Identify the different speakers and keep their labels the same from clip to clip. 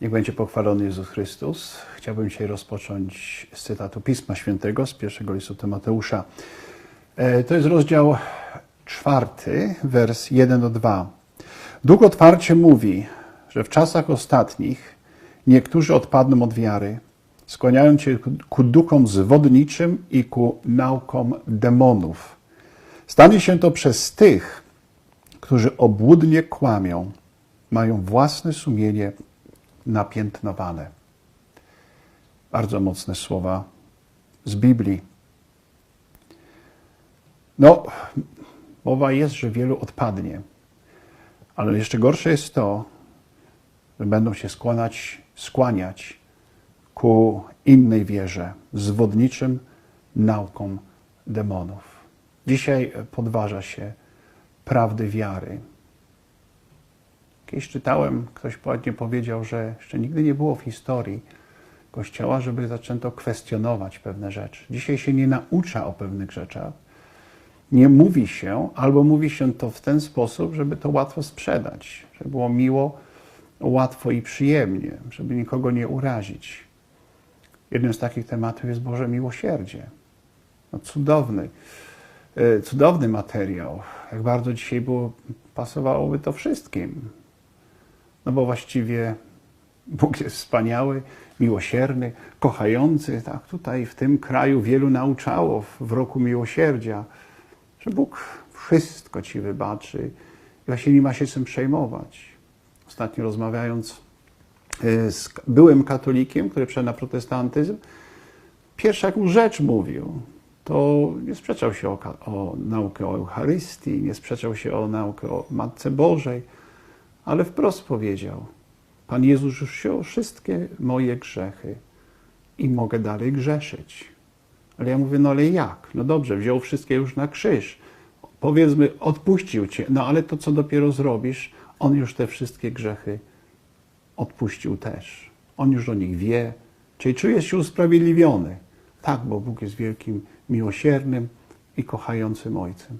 Speaker 1: Niech będzie pochwalony Jezus Chrystus. Chciałbym dzisiaj rozpocząć z cytatu Pisma Świętego z pierwszego listu Tymoteusza. E, To jest rozdział czwarty, wers 1 do 2. Duch otwarcie mówi, że w czasach ostatnich niektórzy odpadną od wiary, skłaniając się ku duchom zwodniczym i ku naukom demonów. Stanie się to przez tych, którzy obłudnie kłamią, mają własne sumienie napiętnowane. Bardzo mocne słowa z Biblii. No, mowa jest, że wielu odpadnie, ale jeszcze gorsze jest to, że będą się skłaniać, skłaniać ku innej wierze, zwodniczym naukom demonów. Dzisiaj podważa się prawdy wiary. Kiedyś czytałem, ktoś ładnie powiedział, że jeszcze nigdy nie było w historii Kościoła, żeby zaczęto kwestionować pewne rzeczy. Dzisiaj się nie naucza o pewnych rzeczach, nie mówi się, albo mówi się to w ten sposób, żeby to łatwo sprzedać, żeby było miło, łatwo i przyjemnie, żeby nikogo nie urazić. Jednym z takich tematów jest Boże miłosierdzie. No, cudowny, e, cudowny materiał. Jak bardzo dzisiaj było, pasowałoby to wszystkim. No bo właściwie Bóg jest wspaniały, miłosierny, kochający. Tak, tutaj w tym kraju wielu nauczało w- roku miłosierdzia, że Bóg wszystko ci wybaczy i właśnie nie ma się czym przejmować. Ostatnio rozmawiając e, z byłym katolikiem, który przeszedł na protestantyzm, pierwsza jaką rzecz mówił, to nie sprzeczał się o, o naukę o Eucharystii, nie sprzeczał się o naukę o Matce Bożej, ale wprost powiedział: Pan Jezus już wziął wszystkie moje grzechy i mogę dalej grzeszyć. Ale ja mówię, no ale jak? No dobrze, wziął wszystkie już na krzyż. Powiedzmy, odpuścił cię, no ale to co dopiero zrobisz, on już te wszystkie grzechy odpuścił też. On już o nich wie, czyli czujesz się usprawiedliwiony. Tak, bo Bóg jest wielkim, miłosiernym i kochającym Ojcem.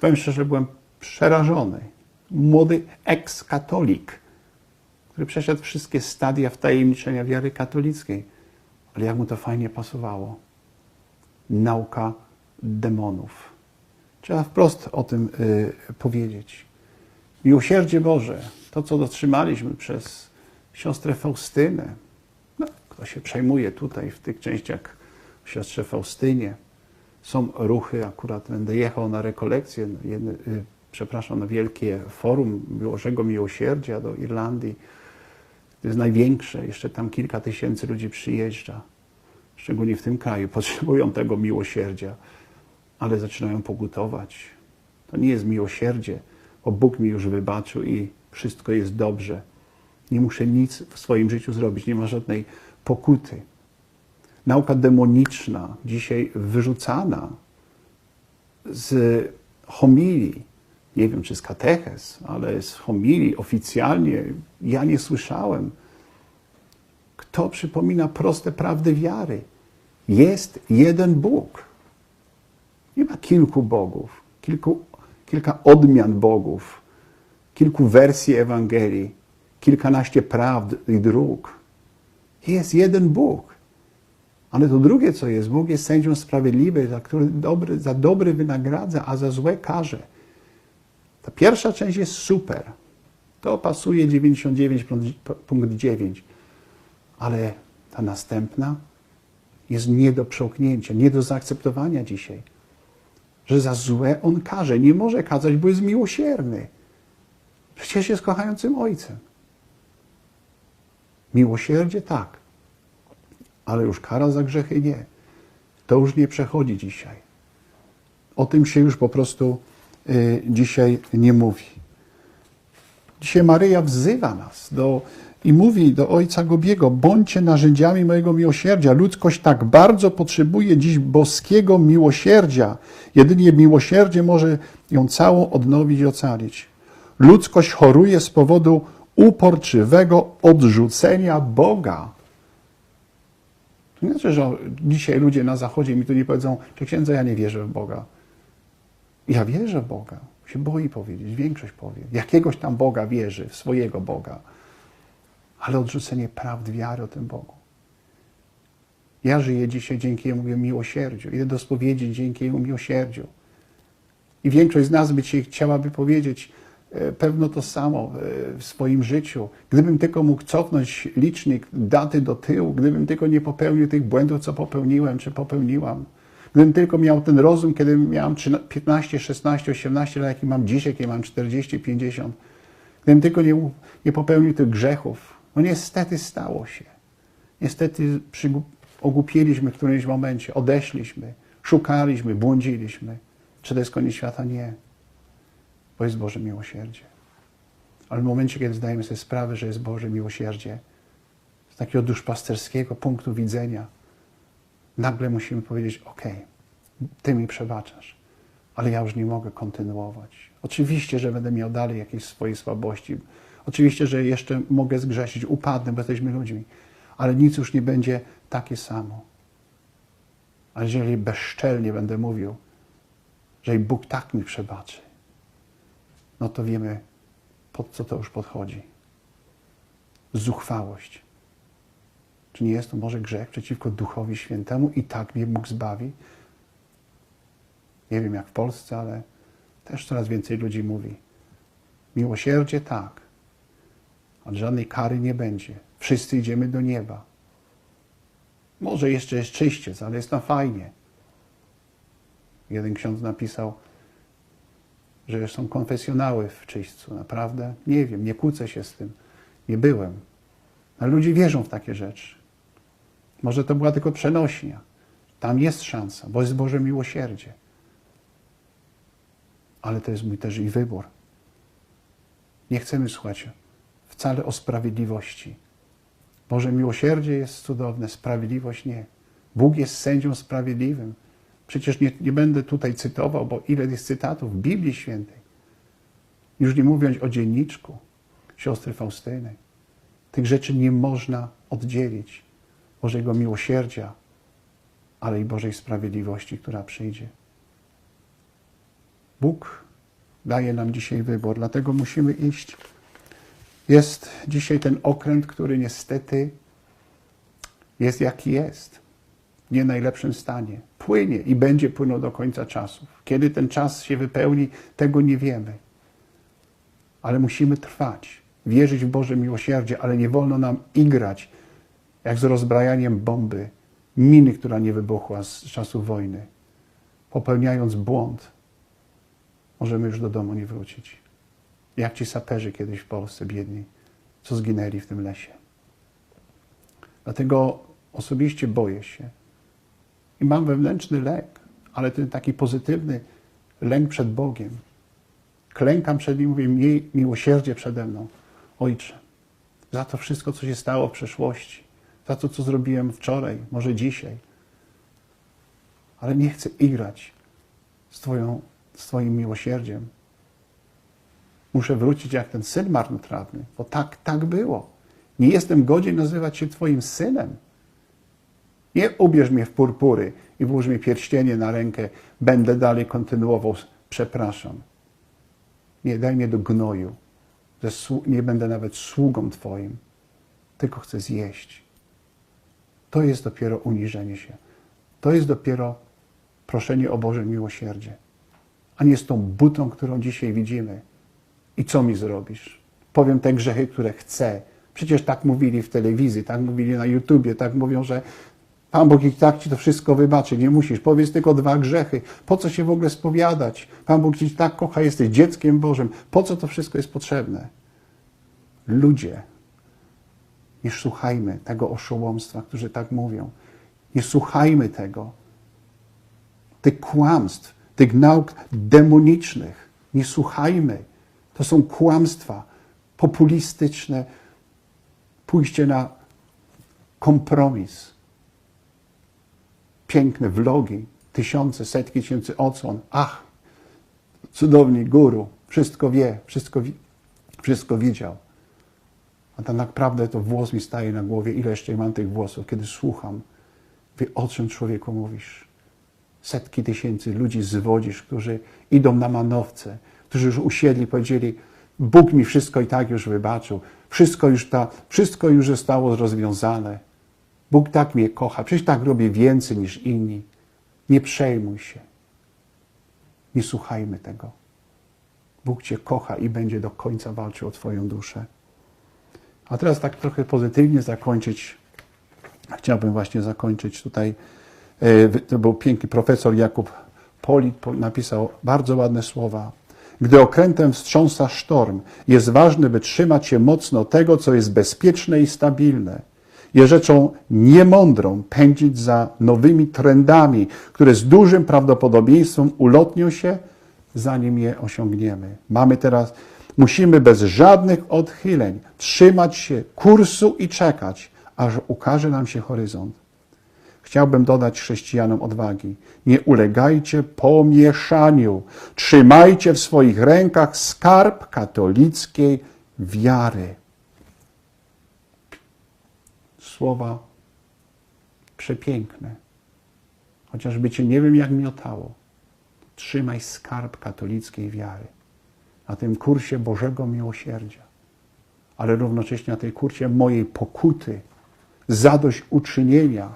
Speaker 1: Powiem szczerze, byłem przerażony. Młody eks-katolik, który przeszedł wszystkie stadia wtajemniczenia wiary katolickiej. Ale jak mu to fajnie pasowało. Nauka demonów. Trzeba wprost o tym y, powiedzieć. Miłosierdzie Boże, to co dotrzymaliśmy przez siostrę Faustynę. No, kto się przejmuje tutaj w tych częściach o siostrze Faustynie. Są ruchy, akurat będę jechał na rekolekcję, no, y, przepraszam, na wielkie forum Bożego Miłosierdzia do Irlandii. To jest największe, jeszcze tam kilka tysięcy ludzi przyjeżdża. Szczególnie w tym kraju potrzebują tego miłosierdzia, ale zaczynają pokutować. To nie jest miłosierdzie, bo Bóg mi już wybaczył i wszystko jest dobrze. Nie muszę nic w swoim życiu zrobić, nie ma żadnej pokuty. Nauka demoniczna, dzisiaj wyrzucana z homilii, nie wiem czy z katechez, ale z homilii oficjalnie, ja nie słyszałem. Kto przypomina proste prawdy wiary? Jest jeden Bóg. Nie ma kilku bogów, kilku, kilka odmian bogów, kilku wersji Ewangelii, kilkanaście prawd i dróg. Jest jeden Bóg. Ale to drugie, co jest, Bóg jest sędzią sprawiedliwy, za, który dobry, za dobry wynagradza, a za złe karze. Ta pierwsza część jest super. To pasuje 99.9. Ale ta następna jest nie do przełknięcia, nie do zaakceptowania dzisiaj. Że za złe on karze. Nie może kazać, bo jest miłosierny. Przecież jest kochającym ojcem. Miłosierdzie tak, ale już kara za grzechy nie. To już nie przechodzi dzisiaj. O tym się już po prostu dzisiaj nie mówi. Dzisiaj Maryja wzywa nas do, i mówi do Ojca Gobiego: bądźcie narzędziami mojego miłosierdzia. Ludzkość tak bardzo potrzebuje dziś boskiego miłosierdzia. Jedynie miłosierdzie może ją całą odnowić i ocalić. Ludzkość choruje z powodu uporczywego odrzucenia Boga. To nie znaczy, że dzisiaj ludzie na zachodzie mi tu nie powiedzą, że księdza, ja nie wierzę w Boga. Ja wierzę w Boga. Się boi powiedzieć, większość powie. Jakiegoś tam Boga wierzy, w swojego Boga. ale odrzucenie prawd wiary o tym Bogu. Ja żyję dzisiaj dzięki Jego miłosierdziu. Idę do spowiedzi dzięki Jego miłosierdziu. I większość z nas by dzisiaj chciałaby powiedzieć e, pewno to samo e, w swoim życiu. Gdybym tylko mógł cofnąć licznik daty do tyłu, gdybym tylko nie popełnił tych błędów, co popełniłem czy popełniłam. Gdybym tylko miał ten rozum, kiedy miałem 15, 16, 18 lat, jaki mam dzisiaj, kiedy mam 40, 50. Gdybym tylko nie, nie popełnił tych grzechów. No niestety stało się. Niestety ogłupieliśmy w którymś momencie, odeszliśmy, szukaliśmy, błądziliśmy. Czy to jest koniec świata? Nie. Bo jest Boże miłosierdzie. Ale w momencie, kiedy zdajemy sobie sprawę, że jest Boże miłosierdzie, z takiego duszpasterskiego punktu widzenia, nagle musimy powiedzieć: OK, Ty mi przebaczasz, ale ja już nie mogę kontynuować. Oczywiście, że będę miał dalej jakieś swoje słabości. Oczywiście, że jeszcze mogę zgrzeszyć, upadnę, bo jesteśmy ludźmi, ale nic już nie będzie takie samo. A jeżeli bezczelnie będę mówił, że i Bóg tak mi przebaczy, no to wiemy, pod co to już podchodzi. Zuchwałość. Czy nie jest to może grzech przeciwko Duchowi Świętemu i tak mnie Bóg zbawi? Nie wiem jak w Polsce, ale też coraz więcej ludzi mówi. Miłosierdzie tak, ale żadnej kary nie będzie. Wszyscy idziemy do nieba. Może jeszcze jest czyściec, ale jest tam fajnie. Jeden ksiądz napisał, że są konfesjonały w czyśćcu. Naprawdę? Nie wiem, nie kłócę się z tym. Nie byłem. Ale ludzie wierzą w takie rzeczy. Może to była tylko przenośnia. Tam jest szansa, bo jest Boże miłosierdzie. Ale to jest mój też i wybór. Nie chcemy słuchać wcale o sprawiedliwości. Boże miłosierdzie jest cudowne, sprawiedliwość nie. Bóg jest sędzią sprawiedliwym. Przecież nie, nie będę tutaj cytował, bo ile jest cytatów w Biblii Świętej. Już nie mówiąc o dzienniczku siostry Faustyny. Tych rzeczy nie można oddzielić. Bożego miłosierdzia, ale i Bożej sprawiedliwości, która przyjdzie. Bóg daje nam dzisiaj wybór, dlatego musimy iść. Jest dzisiaj ten okręt, który niestety jest jaki jest. W nie najlepszym stanie. Płynie i będzie płynął do końca czasów. Kiedy ten czas się wypełni, tego nie wiemy. Ale musimy trwać, wierzyć w Boże miłosierdzie, ale nie wolno nam igrać jak z rozbrajaniem bomby, miny, która nie wybuchła z czasu wojny. Popełniając błąd, możemy już do domu nie wrócić. Jak ci saperzy kiedyś w Polsce biedni, co zginęli w tym lesie. Dlatego osobiście boję się i mam wewnętrzny lęk, ale ten taki pozytywny lęk przed Bogiem. Klękam przed Nim, mówię, miej miłosierdzie przede mną. Ojcze, za to wszystko, co się stało w przeszłości, za to, co zrobiłem wczoraj, może dzisiaj. Ale nie chcę igrać z, twoją, z Twoim miłosierdziem. Muszę wrócić jak ten syn marnotrawny, bo tak, tak było. Nie jestem godzien nazywać się Twoim synem. Nie ubierz mnie w purpury i włóż mi pierścienie na rękę, będę dalej kontynuował, przepraszam. Nie, daj mnie do gnoju. Nie będę nawet sługą Twoim, tylko chcę zjeść. To jest dopiero uniżenie się. To jest dopiero proszenie o Boże miłosierdzie. A nie z tą butą, którą dzisiaj widzimy. I co mi zrobisz? Powiem te grzechy, które chcę. Przecież tak mówili w telewizji, tak mówili na YouTubie, tak mówią, że Pan Bóg i tak ci to wszystko wybaczy, nie musisz. Powiedz tylko dwa grzechy. Po co się w ogóle spowiadać? Pan Bóg ci tak kocha, jesteś dzieckiem Bożym. Po co to wszystko jest potrzebne? Ludzie, nie słuchajmy tego oszołomstwa, którzy tak mówią. Nie słuchajmy tego. Tych kłamstw, tych nauk demonicznych. Nie słuchajmy. To są kłamstwa populistyczne, pójście na kompromis. Piękne vlogi, tysiące, setki tysięcy odsłon. Ach, cudowny guru, wszystko wie, wszystko, wszystko widział. A tak naprawdę to włos mi staje na głowie, ile jeszcze mam tych włosów, kiedy słucham. Wie, o czym człowieku mówisz? Setki tysięcy ludzi zwodzisz, którzy idą na manowce, którzy już usiedli, powiedzieli, Bóg mi wszystko i tak już wybaczył. Wszystko już, ta, wszystko już zostało rozwiązane. Bóg tak mnie kocha. Przecież tak robię więcej niż inni. Nie przejmuj się. Nie słuchajmy tego. Bóg Cię kocha i będzie do końca walczył o Twoją duszę. A teraz tak trochę pozytywnie zakończyć. Chciałbym właśnie zakończyć tutaj. e, To był piękny profesor Jakub Polit po- napisał bardzo ładne słowa. Gdy okrętem wstrząsa sztorm, jest ważne, by trzymać się mocno tego, co jest bezpieczne i stabilne. Jest rzeczą niemądrą pędzić za nowymi trendami, które z dużym prawdopodobieństwem ulotnią się, zanim je osiągniemy. Mamy teraz, musimy bez żadnych odchyleń trzymać się kursu i czekać, aż ukaże nam się horyzont. Chciałbym dodać chrześcijanom odwagi. Nie ulegajcie pomieszaniu. Trzymajcie w swoich rękach skarb katolickiej wiary. Słowa przepiękne. Chociażby cię nie wiem, jak miotało. Trzymaj skarb katolickiej wiary. Na tym kursie Bożego Miłosierdzia, ale równocześnie na tej kursie mojej pokuty, zadośćuczynienia,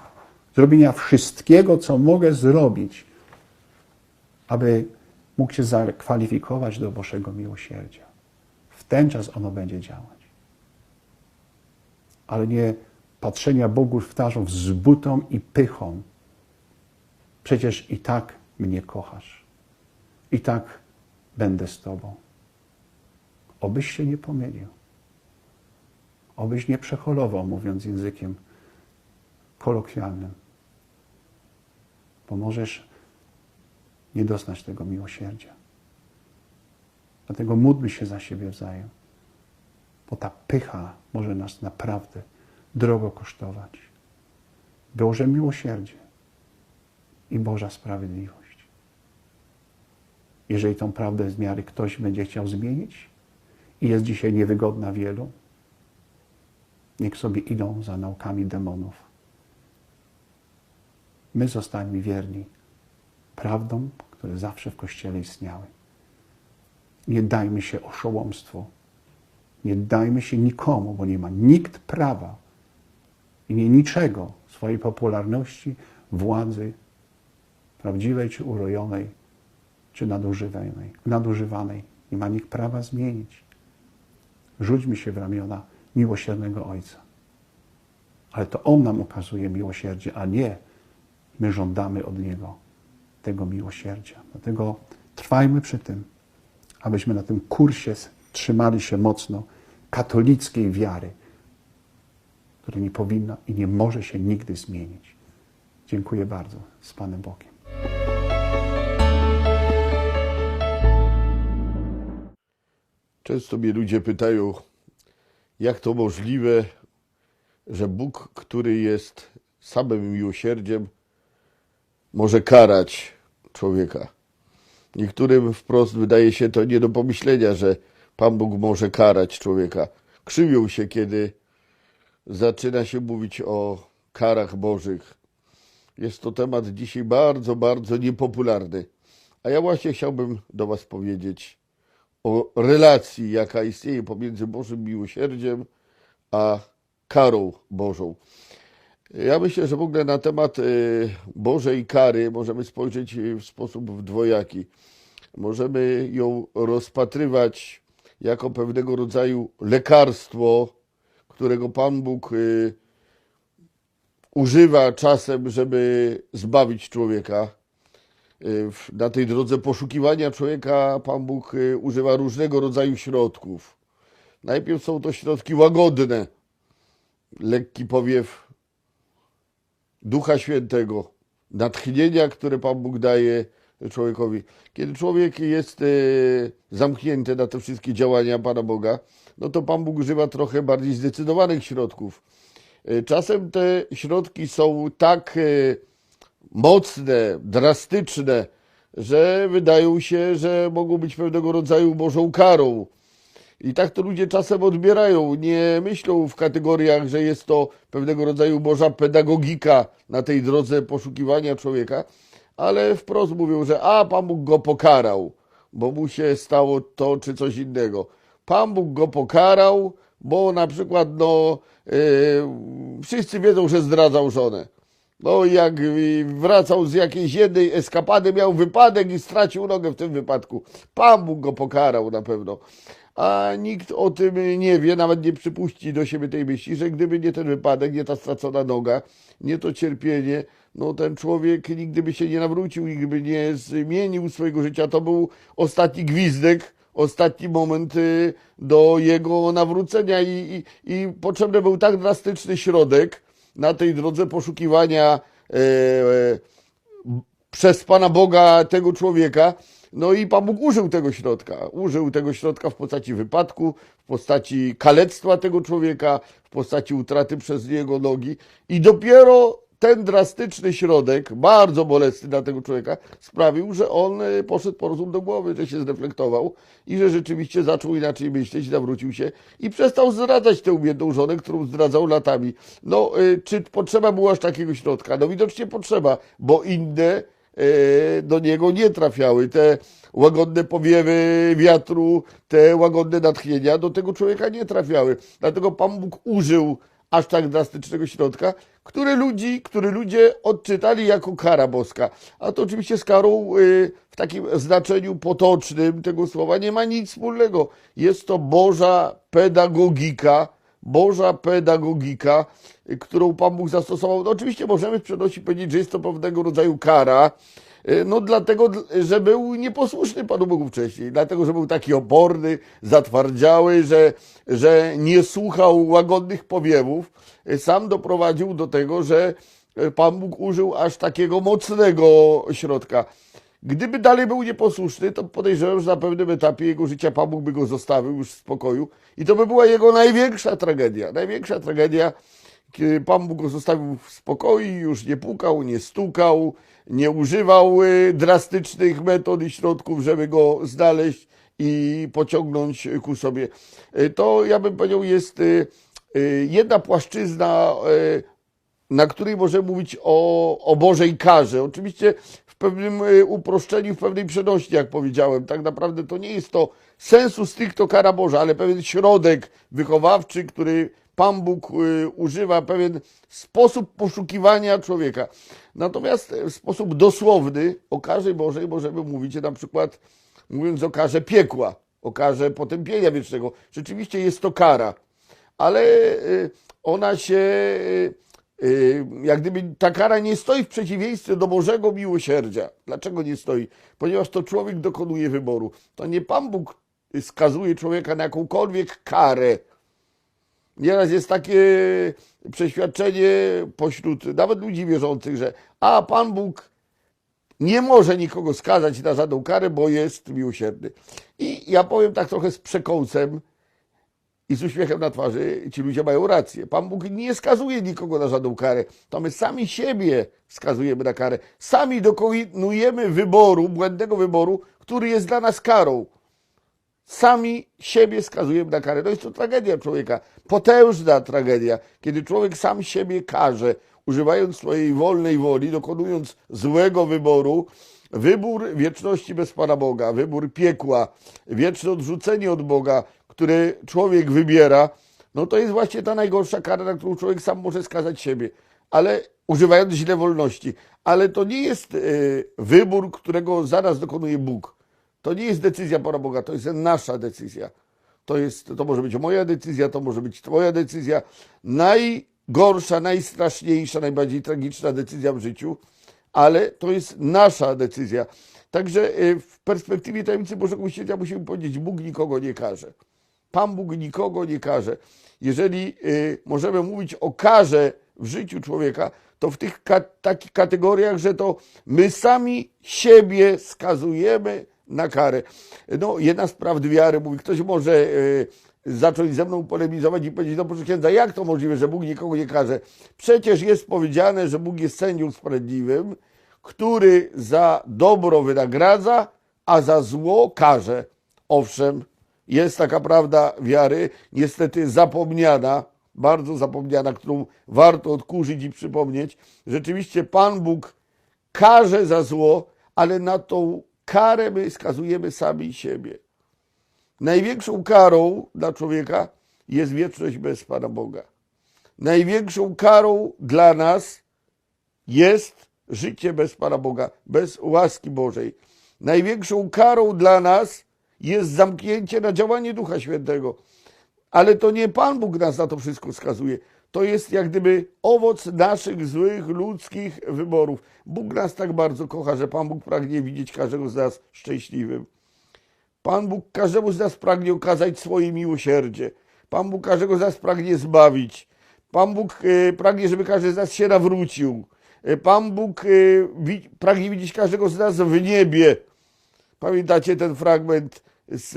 Speaker 1: zrobienia wszystkiego, co mogę zrobić, aby mógł się zakwalifikować do Bożego miłosierdzia. W ten czas ono będzie działać. Ale nie patrzenia Bogu w twarzą z butą i pychą. Przecież i tak mnie kochasz. I tak będę z Tobą. Obyś się nie pomylił. Obyś nie przeholował, mówiąc językiem kolokwialnym. Bo możesz nie doznać tego miłosierdzia. Dlatego módlmy się za siebie wzajem. Bo ta pycha może nas naprawdę drogo kosztować. Boże miłosierdzie i Boża sprawiedliwość. Jeżeli tą prawdę z miary ktoś będzie chciał zmienić i jest dzisiaj niewygodna wielu, niech sobie idą za naukami demonów. My zostańmy wierni prawdom, które zawsze w Kościele istniały. Nie dajmy się oszołomstwu. Nie dajmy się nikomu, bo nie ma nikt prawa i nie niczego swojej popularności, władzy, prawdziwej czy urojonej, czy nadużywanej. nadużywanej. Nie ma nikt prawa zmienić. Rzućmy się w ramiona miłosiernego Ojca. Ale to On nam okazuje miłosierdzie, a nie my żądamy od Niego tego miłosierdzia. Dlatego trwajmy przy tym, abyśmy na tym kursie trzymali się mocno katolickiej wiary, która nie powinna i nie może się nigdy zmienić. Dziękuję bardzo. Z Panem Bogiem.
Speaker 2: Często mnie ludzie pytają, jak to możliwe, że Bóg, który jest samym miłosierdziem, może karać człowieka. Niektórym wprost wydaje się to nie do pomyślenia, że Pan Bóg może karać człowieka. Krzywią się, kiedy zaczyna się mówić o karach Bożych. Jest to temat dzisiaj bardzo, bardzo niepopularny. A ja właśnie chciałbym do Was powiedzieć o relacji, jaka istnieje pomiędzy Bożym miłosierdziem a karą Bożą. Ja myślę, że w ogóle na temat y, Bożej kary możemy spojrzeć y, w sposób dwojaki. Możemy ją rozpatrywać jako pewnego rodzaju lekarstwo, którego Pan Bóg y, używa czasem, żeby zbawić człowieka. Y, Na tej drodze poszukiwania człowieka Pan Bóg y, używa różnego rodzaju środków. Najpierw są to środki łagodne, lekki powiew Ducha Świętego, natchnienia, które Pan Bóg daje człowiekowi. Kiedy człowiek jest e, zamknięty na te wszystkie działania Pana Boga, no to Pan Bóg używa trochę bardziej zdecydowanych środków. Czasem te środki są tak mocne, drastyczne, że wydają się, że mogą być pewnego rodzaju Bożą karą. I tak to ludzie czasem odbierają. Nie myślą w kategoriach, że jest to pewnego rodzaju Boża pedagogika na tej drodze poszukiwania człowieka, ale wprost mówią, że a Pan Bóg go pokarał, bo mu się stało to czy coś innego. Pan Bóg go pokarał, bo na przykład no, e, wszyscy wiedzą, że zdradzał żonę. No jak y, wracał z jakiejś jednej eskapady, miał wypadek i stracił nogę w tym wypadku. Pan Bóg go pokarał na pewno. A nikt o tym nie wie, nawet nie przypuści do siebie tej myśli, że gdyby nie ten wypadek, nie ta stracona noga, nie to cierpienie, no ten człowiek nigdy by się nie nawrócił, nigdy by nie zmienił swojego życia. To był ostatni gwizdek, ostatni moment y, do jego nawrócenia i, i, i potrzebny był tak drastyczny środek na tej drodze poszukiwania e, e, przez Pana Boga tego człowieka. No i Pan Bóg użył tego środka. Użył tego środka w postaci wypadku, w postaci kalectwa tego człowieka, w postaci utraty przez niego nogi. I dopiero ten drastyczny środek, bardzo bolesny dla tego człowieka, sprawił, że on e, poszedł po rozum do głowy, że się zreflektował i że rzeczywiście zaczął inaczej myśleć, nawrócił się i przestał zdradzać tę umiejętną żonę, którą zdradzał latami. No, e, czy potrzeba było aż takiego środka? No widocznie potrzeba, bo inne e, do niego nie trafiały. Te łagodne powiewy wiatru, te łagodne natchnienia do tego człowieka nie trafiały. Dlatego Pan Bóg użył aż tak drastycznego środka, który ludzi, który ludzie odczytali jako kara boska. A to oczywiście z karą y, w takim znaczeniu potocznym tego słowa nie ma nic wspólnego. Jest to Boża pedagogika, Boża pedagogika, y, którą Pan Bóg zastosował. No oczywiście możemy w przenosi powiedzieć, że jest to pewnego rodzaju kara, no dlatego, że był nieposłuszny Panu Bogu wcześniej, dlatego, że był taki oporny, zatwardziały, że, że nie słuchał łagodnych powiewów, y, sam doprowadził do tego, że y, Pan Bóg użył aż takiego mocnego środka. Gdyby dalej był nieposłuszny, to podejrzewam, że na pewnym etapie jego życia Pan Bóg by go zostawił już w spokoju i to by była jego największa tragedia. Największa tragedia, kiedy Pan Bóg go zostawił w spokoju, już nie pukał, nie stukał, nie używał y, drastycznych metod i środków, żeby go znaleźć i pociągnąć ku sobie. Y, To, ja bym powiedział, jest y, jedna płaszczyzna na której możemy mówić o, o Bożej karze. Oczywiście w pewnym uproszczeniu, w pewnej przenośni, jak powiedziałem. Tak naprawdę to nie jest to sensu stricto kara Boża, ale pewien środek wychowawczy, który Pan Bóg y, używa, pewien sposób poszukiwania człowieka. Natomiast w sposób dosłowny o karze Bożej możemy mówić na przykład, mówiąc o karze piekła, o karze potępienia wiecznego. Rzeczywiście jest to kara ale y, ona się, y, y, jak gdyby ta kara nie stoi w przeciwieństwie do Bożego miłosierdzia. Dlaczego nie stoi? Ponieważ to człowiek dokonuje wyboru. To nie Pan Bóg skazuje człowieka na jakąkolwiek karę. Nieraz jest takie przeświadczenie pośród nawet ludzi wierzących, że a Pan Bóg nie może nikogo skazać na żadną karę, bo jest miłosierny. I ja powiem tak trochę z przekąsem, i z uśmiechem na twarzy ci ludzie mają rację. Pan Bóg nie skazuje nikogo na żadną karę. To my sami siebie skazujemy na karę. Sami dokonujemy wyboru, błędnego wyboru, który jest dla nas karą. Sami siebie skazujemy na karę. No jest to tragedia człowieka. Potężna tragedia, kiedy człowiek sam siebie karze, używając swojej wolnej woli, dokonując złego wyboru, wybór wieczności bez Pana Boga, wybór piekła, wieczne odrzucenie od Boga, które człowiek wybiera, no to jest właśnie ta najgorsza kara, na którą człowiek sam może skazać siebie, ale używając źle wolności. Ale to nie jest e, wybór, którego zaraz dokonuje Bóg. To nie jest decyzja Pana Boga, to jest nasza decyzja. To, jest, to może być moja decyzja, to może być Twoja decyzja. Najgorsza, najstraszniejsza, najbardziej tragiczna decyzja w życiu, ale to jest nasza decyzja. Także y, w perspektywie tajemnicy Bożego Miłosierdzia musimy powiedzieć, Bóg nikogo nie karze. Pan Bóg nikogo nie karze. Jeżeli y, możemy mówić o karze w życiu człowieka, to w tych takich kategoriach, że to my sami siebie skazujemy na karę. No, jedna z prawd wiary mówi, ktoś może y, zacząć ze mną polemizować i powiedzieć, no proszę księdza, jak to możliwe, że Bóg nikogo nie karze? Przecież jest powiedziane, że Bóg jest sędzią sprawiedliwym, który za dobro wynagradza, a za zło karze. Owszem, jest taka prawda wiary, niestety zapomniana, bardzo zapomniana, którą warto odkurzyć i przypomnieć. Rzeczywiście Pan Bóg karze za zło, ale na tą karę my skazujemy sami siebie. Największą karą dla człowieka jest wieczność bez Pana Boga. Największą karą dla nas jest życie bez Pana Boga, bez łaski Bożej. Największą karą dla nas jest zamknięcie na działanie Ducha Świętego. Ale to nie Pan Bóg nas na to wszystko skazuje. To jest jak gdyby owoc naszych złych ludzkich wyborów. Bóg nas tak bardzo kocha, że Pan Bóg pragnie widzieć każdego z nas szczęśliwym. Pan Bóg każdemu z nas pragnie okazać swoje miłosierdzie. Pan Bóg każdego z nas pragnie zbawić. Pan Bóg e, pragnie, żeby każdy z nas się nawrócił. E, Pan Bóg e, pragnie widzieć każdego z nas w niebie. Pamiętacie ten fragment z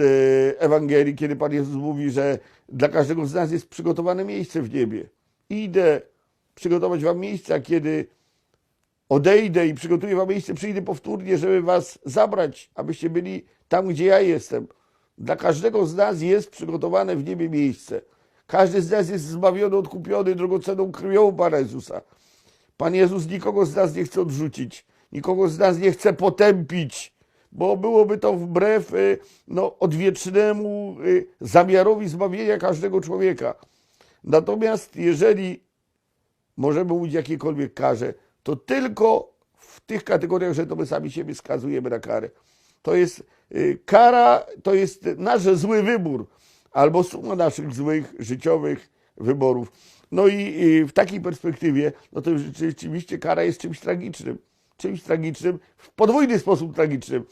Speaker 2: Ewangelii, kiedy Pan Jezus mówi, że dla każdego z nas jest przygotowane miejsce w niebie. Idę przygotować wam miejsce, a kiedy odejdę i przygotuję wam miejsce, przyjdę powtórnie, żeby was zabrać, abyście byli tam, gdzie ja jestem. Dla każdego z nas jest przygotowane w niebie miejsce. Każdy z nas jest zbawiony, odkupiony drogocenną krwią Pana Jezusa. Pan Jezus nikogo z nas nie chce odrzucić, nikogo z nas nie chce potępić, bo byłoby to wbrew y, no, odwiecznemu y, zamiarowi zbawienia każdego człowieka. Natomiast jeżeli możemy mówić jakiejkolwiek karze, to tylko w tych kategoriach, że to my sami siebie skazujemy na karę. To jest y, kara, to jest nasz zły wybór, albo suma naszych złych życiowych wyborów. No i, i w takiej perspektywie, no to rzeczywiście kara jest czymś tragicznym. Czymś tragicznym, w podwójny sposób tragicznym.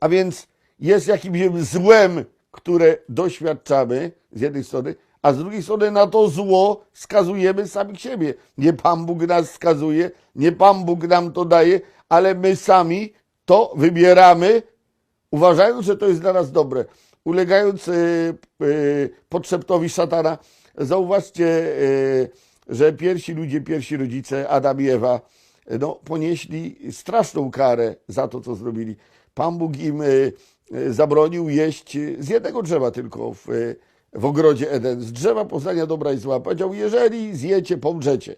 Speaker 2: A więc jest jakimś złem, które doświadczamy z jednej strony, a z drugiej strony na to zło skazujemy samych siebie. Nie Pan Bóg nas skazuje, nie Pan Bóg nam to daje, ale my sami to wybieramy, uważając, że to jest dla nas dobre. Ulegając y, y, podszeptowi szatana, zauważcie, y, że pierwsi ludzie, pierwsi rodzice, Adam i Ewa, no, ponieśli straszną karę za to, co zrobili. Pan Bóg im zabronił jeść z jednego drzewa tylko w, w ogrodzie Eden, z drzewa poznania dobra i zła. Powiedział, jeżeli zjecie, pomrzecie.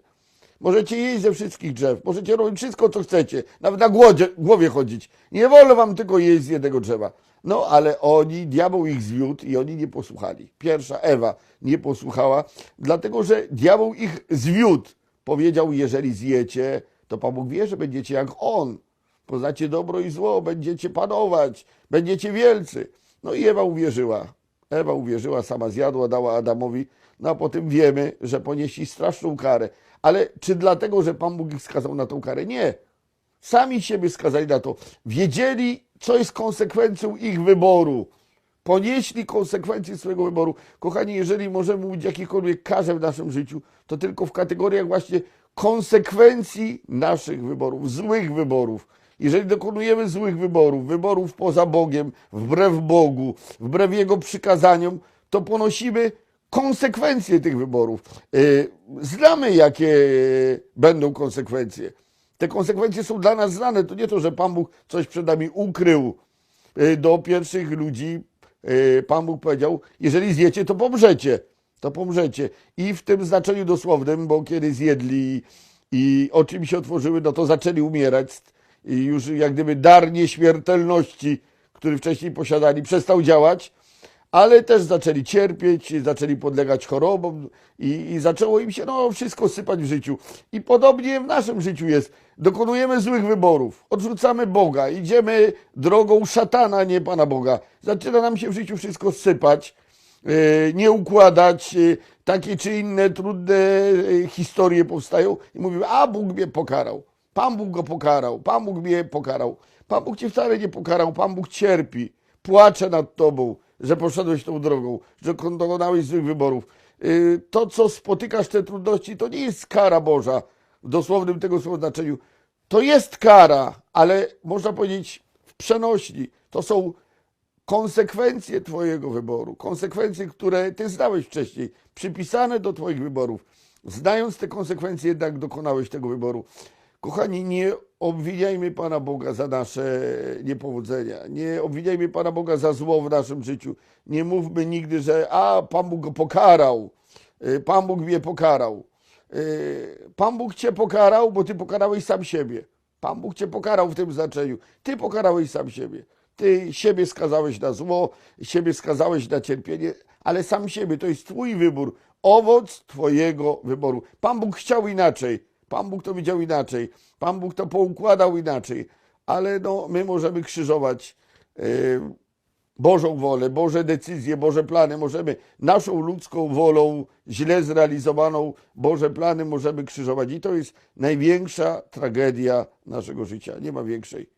Speaker 2: Możecie jeść ze wszystkich drzew, możecie robić wszystko, co chcecie, nawet na głodzie, głowie chodzić. Nie wolno wam tylko jeść z jednego drzewa. No, ale oni, diabeł ich zwiódł i oni nie posłuchali. Pierwsza Ewa nie posłuchała, dlatego że diabeł ich zwiódł. Powiedział, jeżeli zjecie, to Pan Bóg wie, że będziecie jak On. Poznacie dobro i zło, będziecie panować, będziecie wielcy. No i Ewa uwierzyła. Ewa uwierzyła, sama zjadła, dała Adamowi, no a potem wiemy, że ponieśli straszną karę. Ale czy dlatego, że Pan Bóg ich skazał na tą karę? Nie. Sami siebie skazali na to. Wiedzieli, co jest konsekwencją ich wyboru. Ponieśli konsekwencje swojego wyboru. Kochani, jeżeli możemy mówić jakiejkolwiek karze w naszym życiu, to tylko w kategoriach właśnie konsekwencji naszych wyborów, złych wyborów. Jeżeli dokonujemy złych wyborów, wyborów poza Bogiem, wbrew Bogu, wbrew Jego przykazaniom, to ponosimy konsekwencje tych wyborów. Yy, Znamy, jakie będą konsekwencje. Te konsekwencje są dla nas znane. To nie to, że Pan Bóg coś przed nami ukrył. Yy, Do pierwszych ludzi yy, Pan Bóg powiedział, jeżeli zjecie, to pomrzecie. To pomrzecie. I w tym znaczeniu dosłownym, bo kiedy zjedli i oczy im się otworzyły, no to zaczęli umierać. I już jak gdyby dar nieśmiertelności, który wcześniej posiadali, przestał działać ale też zaczęli cierpieć, zaczęli podlegać chorobom i, i zaczęło im się no, wszystko sypać w życiu. I podobnie w naszym życiu jest. Dokonujemy złych wyborów, odrzucamy Boga, idziemy drogą szatana, nie Pana Boga. Zaczyna nam się w życiu wszystko sypać, yy, nie układać, yy, takie czy inne trudne yy, historie powstają i mówimy, a Bóg mnie pokarał. Pan Bóg go pokarał, Pan Bóg mnie pokarał. Pan Bóg cię wcale nie pokarał, Pan Bóg cierpi, płacze nad tobą, że poszedłeś tą drogą, że dokonałeś złych wyborów. Yy, To, co spotykasz, te trudności, to nie jest kara Boża w dosłownym tego słowa znaczeniu. To jest kara, ale można powiedzieć w przenośni. To są konsekwencje Twojego wyboru, konsekwencje, które Ty znałeś wcześniej, przypisane do Twoich wyborów. Znając te konsekwencje, jednak dokonałeś tego wyboru. Kochani, nie obwiniajmy Pana Boga za nasze niepowodzenia. Nie obwiniajmy Pana Boga za zło w naszym życiu. Nie mówmy nigdy, że a, Pan Bóg go pokarał. Y, Pan Bóg mnie pokarał. Y, Pan Bóg cię pokarał, bo ty pokarałeś sam siebie. Pan Bóg cię pokarał w tym znaczeniu. Ty pokarałeś sam siebie. Ty siebie skazałeś na zło, siebie skazałeś na cierpienie, ale sam siebie, to jest Twój wybór, owoc Twojego wyboru. Pan Bóg chciał inaczej, Pan Bóg to widział inaczej, Pan Bóg to poukładał inaczej, ale no, my możemy krzyżować yy, Bożą wolę, Boże decyzje, Boże plany. Możemy naszą ludzką wolą, źle zrealizowaną Boże plany możemy krzyżować. I to jest największa tragedia naszego życia. Nie ma większej.